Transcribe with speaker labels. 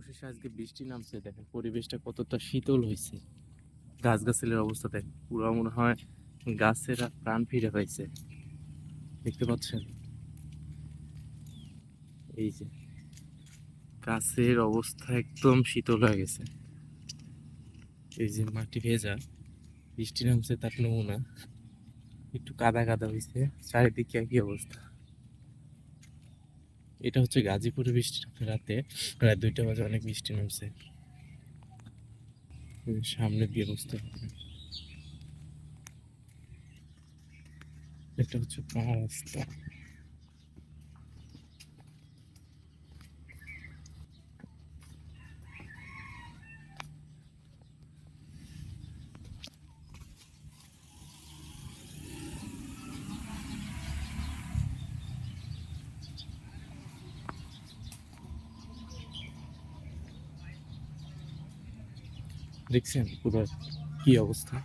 Speaker 1: অবশেষে আজকে বৃষ্টি নামছে, দেখেন পরিবেশটা কতটা শীতল হয়েছে। গাছগাছালির অবস্থা দেখেন পুরো মনে হয় গাছেরা প্রাণ ফিরে পাইছে। দেখতে পাচ্ছেন? এই যে, গাছের অবস্থা একদম শীতল হয়ে গেছে। এই যে মাটি ভেজা, বৃষ্টি নামছে তার নমুনা। একটু কাদা কাদা হয়েছে, চারিদিকে একই অবস্থা। এটা হচ্ছে গাজীপুরে বৃষ্টি রাতে। রাত দুইটা বাজে অনেক বৃষ্টি নামছে। সামনে দিয়ে বসতে হবে। এটা হচ্ছে পাহাড় রাস্তা। দেখছেন? পুরো কি অবস্থা?